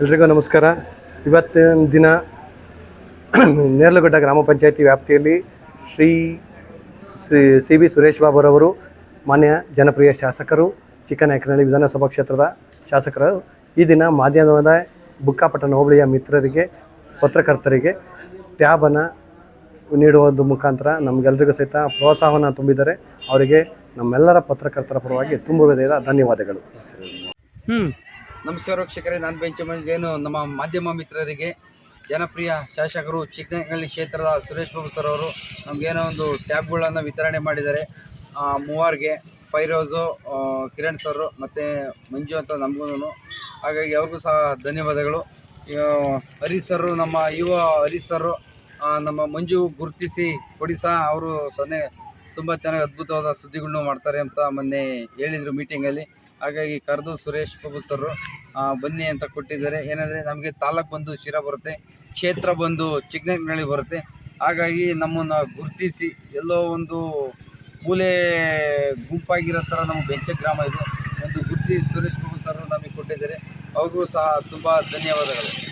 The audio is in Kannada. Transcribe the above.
ಎಲ್ರಿಗೂ ನಮಸ್ಕಾರ. ಇವತ್ತಿನ ದಿನ ನೇರ್ಲಗುಡ್ಡ ಗ್ರಾಮ ಪಂಚಾಯತಿ ವ್ಯಾಪ್ತಿಯಲ್ಲಿ ಶ್ರೀ ಸಿ ಬಿ ಸುರೇಶ್ ಬಾಬುರವರು ಮಾನ್ಯ ಜನಪ್ರಿಯ ಶಾಸಕರು, ಚಿಕ್ಕನಾಯಕನಹಳ್ಳಿ ವಿಧಾನಸಭಾ ಕ್ಷೇತ್ರದ ಶಾಸಕರು. ಈ ದಿನ ಮಾಧ್ಯಮದ ಬುಕ್ಕಾಪಟ್ಟಣ ಹೋಬಳಿಯ ಮಿತ್ರರಿಗೆ ಪತ್ರಕರ್ತರಿಗೆ ಟ್ಯಾಬನ್ನು ನೀಡುವುದು ಮುಖಾಂತರ ನಮಗೆಲ್ಲರಿಗೂ ಸಹಿತ ಪ್ರೋತ್ಸಾಹವನ್ನು ತುಂಬಿದ್ದಾರೆ. ಅವರಿಗೆ ನಮ್ಮೆಲ್ಲರ ಪತ್ರಕರ್ತರ ಪರವಾಗಿ ತುಂಬ ಹೃದಯದ ಧನ್ಯವಾದಗಳು. ಹ್ಞೂ ನಮಸ್ಕಾರ ವೀಕ್ಷಕರೇ, ನಾನು ಏನು ನಮ್ಮ ಮಾಧ್ಯಮ ಮಿತ್ರರಿಗೆ ಜನಪ್ರಿಯ ಶಾಸಕರು ಚಿಕ್ಕನಹಳ್ಳಿ ಕ್ಷೇತ್ರದ ಸುರೇಶ್ ಬಾಬು ಸರ್ ಅವರು ನಮಗೇನೋ ಒಂದು ಟ್ಯಾಬ್ಗಳನ್ನು ವಿತರಣೆ ಮಾಡಿದ್ದಾರೆ. ಮೂವರ್ಗೆ ಫೈರೋಜು ಕಿರಣ್ ಸರ್ ಮತ್ತು ಮಂಜು ಅಂತ ನಮಗೂ ಹಾಗಾಗಿ ಅವ್ರಿಗೂ ಸಹ ಧನ್ಯವಾದಗಳು. ಆ, ಹರೀಶ್ ಸರ್ ನಮ್ಮ ಯುವ ಹರೀಶ್ ಸರ್ ನಮ್ಮ ಮಂಜು ಗುರುತಿಸಿ ಕೊಡಿ ಸಹ ಅವರು ಸೊನ್ನೆ ತುಂಬ ಚೆನ್ನಾಗಿ ಅದ್ಭುತವಾದ ಸುದ್ದಿಗಳನ್ನೂ ಮಾಡ್ತಾರೆ ಅಂತ ಮೊನ್ನೆ ಹೇಳಿದರು ಮೀಟಿಂಗಲ್ಲಿ. ಹಾಗಾಗಿ ಕರೆದು ಸುರೇಶ್ ಪ್ರಭು ಸರ್ ಬನ್ನಿ ಅಂತ ಕೊಟ್ಟಿದ್ದಾರೆ. ಏನಂದರೆ ನಮಗೆ ತಾಲೂಕು ಬಂದು ಶಿರಾ ಬರುತ್ತೆ ಕ್ಷೇತ್ರ ಬಂದು ಚಿಕ್ಕನಹಳ್ಳಿ ಬರುತ್ತೆ. ಹಾಗಾಗಿ ನಮ್ಮನ್ನು ಗುರುತಿಸಿ ಎಲ್ಲೋ ಒಂದು ಮೂಲೆ ಗುಂಪಾಗಿರೋ ಥರ ನಮ್ಮ ಬೆಂಚ ಗ್ರಾಮ ಇದು. ಒಂದು ಗುರುತಿ ಸುರೇಶ್ ಪ್ರಭು ಸರ್ ಕೊಟ್ಟಿದ್ದಾರೆ. ಅವ್ರಿಗೂ ಸಹ ತುಂಬ ಧನ್ಯವಾದಗಳು.